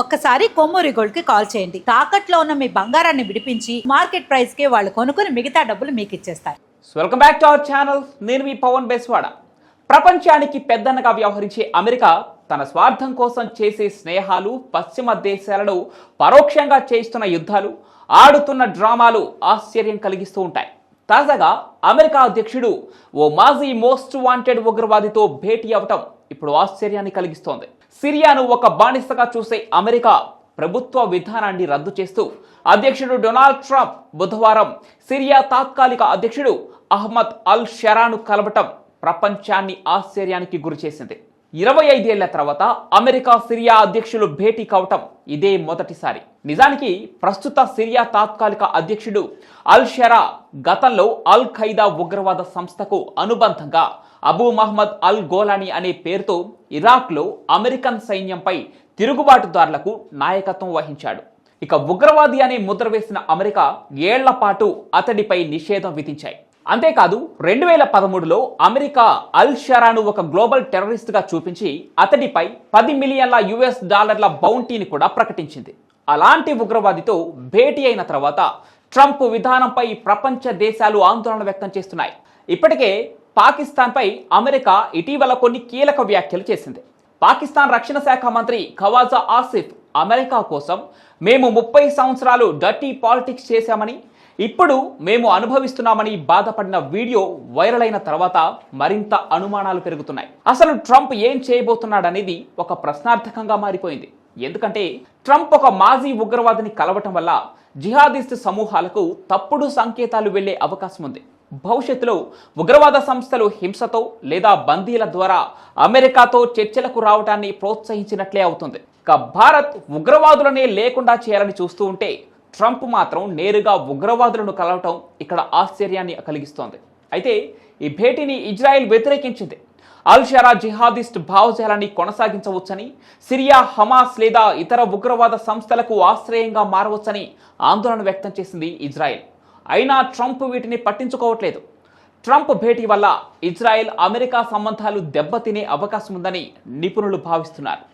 ఒక్కసారి కొమ్మూరి గోల్డ్కి కాల్ చేయండి. తాకట్లో ఉన్న మీ బంగారాన్ని విడిపించి మార్కెట్ ప్రైస్కి వాళ్ళు కొనుక్కుని మిగతా డబ్బులు మీకు ఇచ్చేస్తారు welcome back to our channel నేను మీ పవన్ బెస్వాడ. ప్రపంచానికి పెద్దన్నగా వ్యవహరించే అమెరికా తన స్వార్థం కోసం చేసే స్నేహాలు పశ్చిమ దేశాలను పరోక్షంగా చేయిస్తున్న యుద్ధాలు ఆడుతున్న డ్రామాలు ఆశ్చర్యం కలిగిస్తూ ఉంటాయి. తాజాగా అమెరికా అధ్యక్షుడు ఓ మాజీ మోస్ట్ వాంటెడ్ ఉగ్రవాదితో భేటీ అవటం ఇప్పుడు ఆశ్చర్యాన్ని కలిగిస్తోంది. సిరియాను ఒక బానిసగా చూసే అమెరికా ప్రభుత్వ విధానాన్ని రద్దు చేస్తూ అధ్యక్షుడు డొనాల్డ్ ట్రంప్ బుధవారం సిరియా తాత్కాలిక అధ్యక్షుడు అహ్మద్ అల్ షెరాను కలవటం ప్రపంచాన్ని ఆశ్చర్యానికి గురిచేసింది ఇరవై ఐదేళ్ళ తర్వాత అమెరికా సిరియా అధ్యక్షులు భేటీ కావటం ఇదే మొదటిసారి. నిజానికి ప్రస్తుత సిరియా తాత్కాలిక అధ్యక్షుడు అల్ షెరా గతంలో అల్ ఖైదా ఉగ్రవాద సంస్థకు అనుబంధంగా అబూ మహ్మద్ అల్ గోలానీ అనే పేరుతో ఇరాక్లో అమెరికన్ సైన్యంపై తిరుగుబాటుదారులకు నాయకత్వం వహించాడు. ఇక ఉగ్రవాది అనే ముద్ర వేసిన అమెరికా ఏళ్ళ పాటు అతడిపై నిషేధం విధించాయి. అంతేకాదు రెండు వేల పదమూడులో అమెరికా అల్ షరాను ఒక గ్లోబల్ టెర్రరిస్ట్గా చూపించి అతడిపై పది మిలియన్ల యుఎస్ డాలర్ల బౌంటీని కూడా ప్రకటించింది. అలాంటి ఉగ్రవాదితో భేటీ అయిన తర్వాత ట్రంప్ విధానంపై ప్రపంచ దేశాలు ఆందోళన వ్యక్తం చేస్తున్నాయి. ఇప్పటికే పాకిస్తాన్పై అమెరికా ఇటీవల కొన్ని కీలక వ్యాఖ్యలు చేసింది. పాకిస్తాన్ రక్షణ శాఖ మంత్రి ఖవాజా ఆసిఫ్ అమెరికా కోసం మేము ముప్పై సంవత్సరాలు డర్టీ పాలిటిక్స్ చేశామని ఇప్పుడు మేము అనుభవిస్తున్నామని బాధపడిన వీడియో వైరల్ అయిన తర్వాత మరింత అనుమానాలు పెరుగుతున్నాయి. అసలు ట్రంప్ ఏం చేయబోతున్నాడనేది ఒక ప్రశ్నార్థకంగా మారిపోయింది. ఎందుకంటే ట్రంప్ ఒక మాజీ ఉగ్రవాదిని కలవటం వల్ల జిహాదిస్ట్ సమూహాలకు తప్పుడు సంకేతాలు వెళ్ళే అవకాశం ఉంది. భవిష్యత్తులో ఉగ్రవాద సంస్థలు హింసతో లేదా బందీల ద్వారా అమెరికాతో చర్చలకు రావడాన్ని ప్రోత్సహించినట్లే అవుతుంది. ఇక భారత్ ఉగ్రవాదులనే లేకుండా చేయాలని చూస్తూ ఉంటే ట్రంప్ మాత్రం నేరుగా ఉగ్రవాదులను కలవటం ఇక్కడ ఆశ్చర్యాన్ని కలిగిస్తోంది. అయితే ఈ భేటీని ఇజ్రాయెల్ వ్యతిరేకించింది. అల్ షరా జిహాదిస్ట్ భావజాలాన్ని కొనసాగించవచ్చని సిరియా హమాస్ లేదా ఇతర ఉగ్రవాద సంస్థలకు ఆశ్రయంగా మారవచ్చని ఆందోళన వ్యక్తం చేసింది ఇజ్రాయెల్. అయినా ట్రంప్ వీటిని పట్టించుకోవట్లేదు. ట్రంప్ భేటీ వల్ల ఇజ్రాయెల్ అమెరికా సంబంధాలు దెబ్బతినే అవకాశం ఉందని నిపుణులు భావిస్తున్నారు.